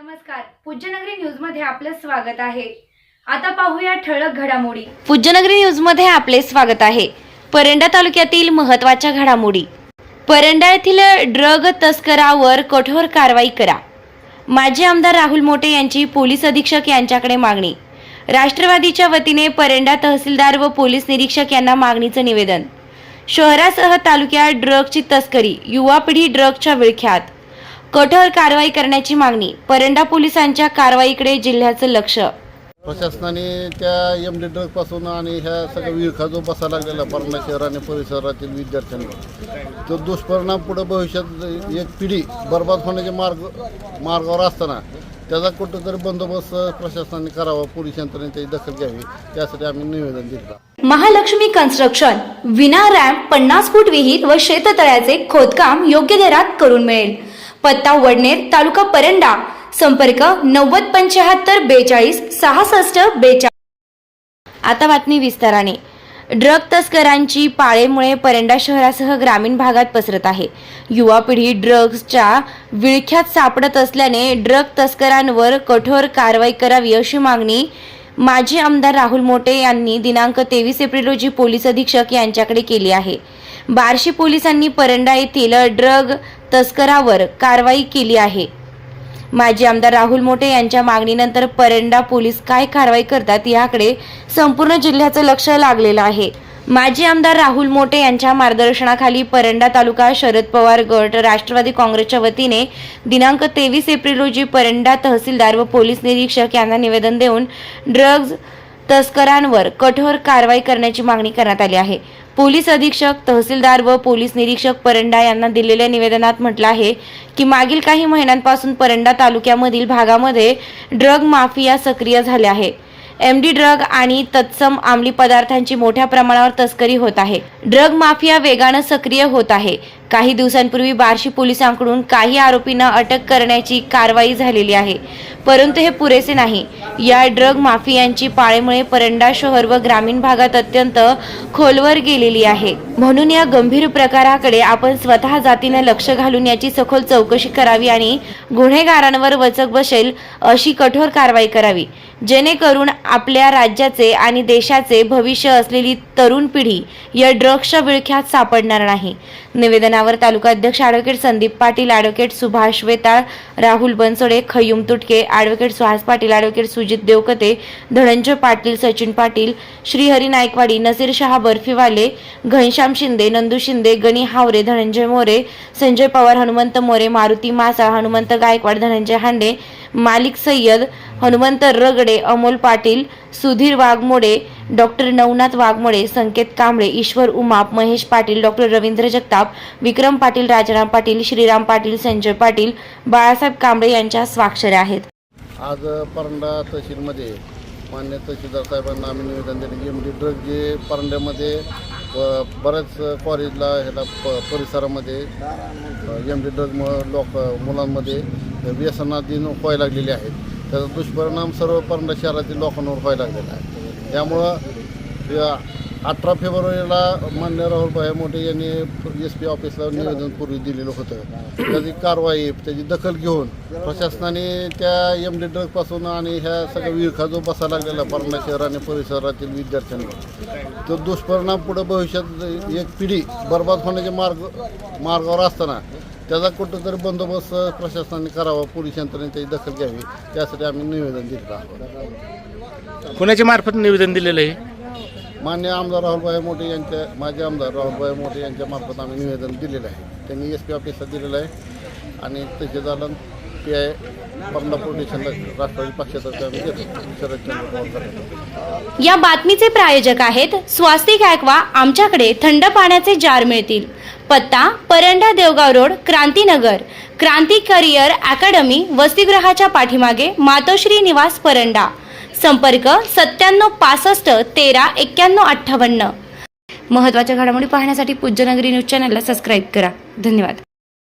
नमस्कार. पूज्यनगरी न्यूजमध्ये आपलं स्वागत आहे. आता पाहूया ठळक घडामोडी. पूज्यनगरी न्यूजमध्ये आपले स्वागत आहे. परंडा तालुक्यातील महत्त्वाच्या घडामोडी. परंडा येथील ड्रग तस्करावर कठोर कारवाई करा. माजी आमदार राहुल मोटे यांची पोलीस अधीक्षक यांच्याकडे मागणी. राष्ट्रवादीच्या वतीने परंडा तहसीलदार व पोलीस निरीक्षक यांना मागणीचं निवेदन. शहरासह तालुक्यात ड्रगची तस्करी युवा पिढी ड्रगच्या विळख्यात. कठोर कारवाई करण्याची मागणी परंडा पोलिसांच्या कारवाईकडे जिल्ह्याचं लक्ष. प्रशासनाने त्या एम डी ड्रगपासून आणि ह्या सगळ्या विळखा जो बसा लागलेला परंडा शहर आणि परिसरातील विद्यार्थ्यांवर तो दुष्परिणाम पुढे भविष्यात एक पिढी बर्बाद होण्याचे मार्ग मार्गावर असताना त्याचा कुठंतरी बंदोबस्त प्रशासनाने करावा पोलीस यंत्रणेने त्याची दखल घ्यावी त्यासाठी आम्ही निवेदन दिलं. महालक्ष्मी कन्स्ट्रक्शन विना रॅम्प पन्नास फूट विहीर व शेततळ्याचे खोदकाम योग्य दरात करून मिळेल. पत्ता वडनेर तालुका परंडा. संपर्क नव्वद पंच्याहत्तर बेचाळीस सहासष्ट बेचाळीस. आता बातमी विस्ताराने. ड्रग तस्करांची पाळेमुळे परंडा शहरासह ग्रामीण भागात पसरत आहे. युवा पिढी ड्रग्जच्या विळख्यात सापडत असल्याने ड्रग तस्करांवर कठोर कारवाई करावी अशी मागणी माजी आमदार राहुल मोटे यांनी दिनांक तेवीस एप्रिल रोजी पोलीस अधीक्षक यांच्याकडे केली आहे. बार्शी पोलिसांनी परंडा येथील ड्रग तस्करावर कारवाई केली आहे. माजी आमदार राहुल मोटे यांच्या मागणीनंतर परंडा पोलीस काय कारवाई करतात याकडे संपूर्ण जिल्ह्याचं लक्ष लागलेलं आहे. माजी आमदार राहुल मोटे यांच्या मार्गदर्शनाखाली परंडा तालुका शरद पवार गट राष्ट्रवादी काँग्रेसच्या वतीने दिनांक तेवीस एप्रिल रोजी परंडा तहसीलदार व पोलीस निरीक्षक यांना निवेदन देऊन ड्रग्ज तस्करांवर कठोर कारवाई करण्याची मागणी करण्यात आली आहे. पोलीस अधीक्षक तहसीलदार व पोलीस निरीक्षक परंडा यांना दिलेल्या निवेदनात म्हटलं आहे की मागील काही महिन्यांपासून परंडा तालुक्यामधील भागामध्ये ड्रग माफिया सक्रिय झाले आहे. एम डी ड्रग आणि तत्सम अंमली पदार्थांची मोठ्या प्रमाणावर तस्करी होत आहे. ड्रग माफिया वेगानं सक्रिय होत आहे. काही दिवसांपूर्वी बार्शी पोलिसांकडून काही आरोपींना अटक करण्याची कारवाई झालेली आहे. परंतु हे पुरेसे नाही. या ड्रग माफियांची पाळेमुळे परंडा शहर व ग्रामीण भागात अत्यंत खोलवर गेलेली आहे. म्हणून या गंभीर प्रकाराकडे आपण स्वतः जातीनं लक्ष घालून याची सखोल चौकशी करावी आणि गुन्हेगारांवर वचक बसेल अशी कठोर कारवाई करावी. जेणेकरून आपल्या राज्याचे आणि देशाचे भविष्य असलेली तरुण पिढी या ड्रग्सच्या विळख्यात सापडणार नाही. निवेदन तालुका अध्यक्ष advocate Sandeep Patil advocate Subhash Vetal Rahul Bansode Khayyum Tutke advocate Suhas Patil advocate Sujit Devkate Dhananjay Patil Sachin Patil Shrihari Naikwadi Nasir Shah Barfiwale Ghanshyam Shinde Nandu Shinde Gani Havare Dhananjay More Sanjay Pawar Hanumant More Maruti Masa Hanumant Gaikwad Dhananjay Hande Malik Sayyad Hanumant Ragde Amol Patil Sudhir Waghmode doctor Navnath Waghmode Sanket Kamble Ishwar Umap Mahesh Patil doctor Ravindra Jagtap Vikram Patil Rajaram Patil Shriram Patil Sanjay Patil Balasaheb Kamble यांच्या स्वाक्षऱ्या आहेत. आज परंडा तहसीलमध्ये मान्य तहसीलदार साहेबांना आम्ही निवेदन दिले. की एम डी ड्रग जे परंड्यामध्ये बऱ्याच कॉलेजला ह्याला प परिसरामध्ये एम डी ड्रगमुळं लोक मुलांमध्ये व्यसनाधीन व्हायला लागलेले आहेत. त्याचा दुष्परिणाम सर्व परंडा शहरातील लोकांवर व्हायला लागलेला आहे. त्यामुळं या अठरा फेब्रुवारीला मान्य राहुलभाई मोठे यांनी एस पी ऑफिसला निवेदनपूर्वी दिलेलं होतं. त्याची कारवाई त्याची दखल घेऊन प्रशासनाने त्या एम डी ड्रगपासून आणि ह्या सगळ्या विळखा जो बसा लागलेला परंडा शहर आणि परिसरातील विद्यार्थ्यांवर तो दुष्परिणाम पुढे भविष्यात एक पिढी बर्बाद होण्याचे मार्ग मार्गावर असताना त्याचा कुठंतरी बंदोबस्त प्रशासनाने करावा पोलीस यंत्रणेने त्याची दखल घ्यावी त्यासाठी आम्ही निवेदन दिलं आहोत कुणाच्या मार्फत निवेदन दिलेलं आहे? मान्य आमदार राहुलभाई मोठे यांच्या माजी आमदार राहुलभाई मोठे यांच्या मार्फत आम्ही निवेदन दिलेलं आहे. त्यांनी एस पी ऑफिसला दिलेलं आहे. आणि त्याचे पी आय परंडा राष्ट्रवादी पक्षातर्फे आम्ही घेतो शरदचंद्र पवार या बातमीचे प्रायोजक आहेत स्वास्तिक ॲक्वा आमच्याकडे थंड पाण्याचे जार मिळतील. पत्ता Paranda Devgaon road Krantinagar. Kranti career academy वसतिगृहाच्या पाठीमागे मातोश्री निवास परंडा. संपर्क सत्त्याण्णव पासष्ट तेरा एक्क्याण्णव अठ्ठावन्न. महत्त्वाच्या घडामोडी पाहण्यासाठी पूज्यनगरी न्यूज चॅनलला सबस्क्राईब करा. धन्यवाद.